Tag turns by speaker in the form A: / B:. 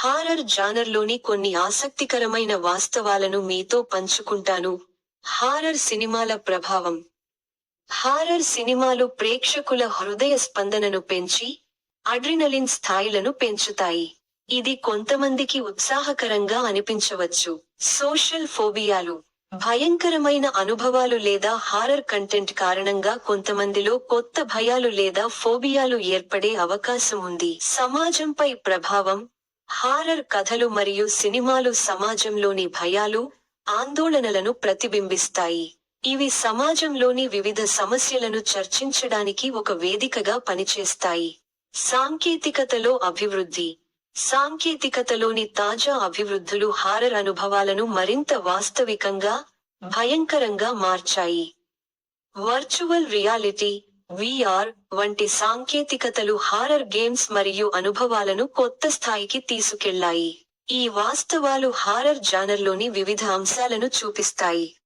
A: Horror జానర్లోని కొన్ని ఆసక్తికరమైన వాస్తవాలను మీతో పంచుకుంటాను. హారర్ సినిమాల ప్రభావం. హారర్ సినిమాలు ప్రేక్షకుల హృదయ స్పందనను పెంచి అడ్రినలిన్ స్థాయిలను పెంచుతాయి. ఇది కొంతమందికి ఉత్సాహకరంగా అనిపించవచ్చు. సోషల్ ఫోబియాలు. భయంకరమైన అనుభవాలు లేదా హారర్ కంటెంట్ కారణంగా కొంతమందిలో కొత్త భయాలు లేదా ఫోబియాలు ఏర్పడే అవకాశం ఉంది. సమాజంపై ప్రభావం. హారర్ కథలు మరియు సినిమాలు సమాజంలోని భయాలు ఆందోళనలను ప్రతిబింబిస్తాయి. ఇవి సమాజంలోని వివిధ సమస్యలను చర్చించడానికి ఒక వేదికగా పనిచేస్తాయి. సాంకేతికతలో అభివృద్ధి. సాంకేతికతలోని తాజా అభివృద్ధులు హారర్ అనుభవాలను మరింత వాస్తవికంగా భయంకరంగా మార్చాయి. వర్చువల్ రియాలిటీ విఆర్ వంటి సాంకేతికతలు హారర్ గేమ్స్ మరియు అనుభవాలను కొత్త స్థాయికి తీసుకెళ్ళాయి ఈ వాస్తవాలు హారర్ జానర్లోని వివిధ అంశాలను చూపిస్తాయి.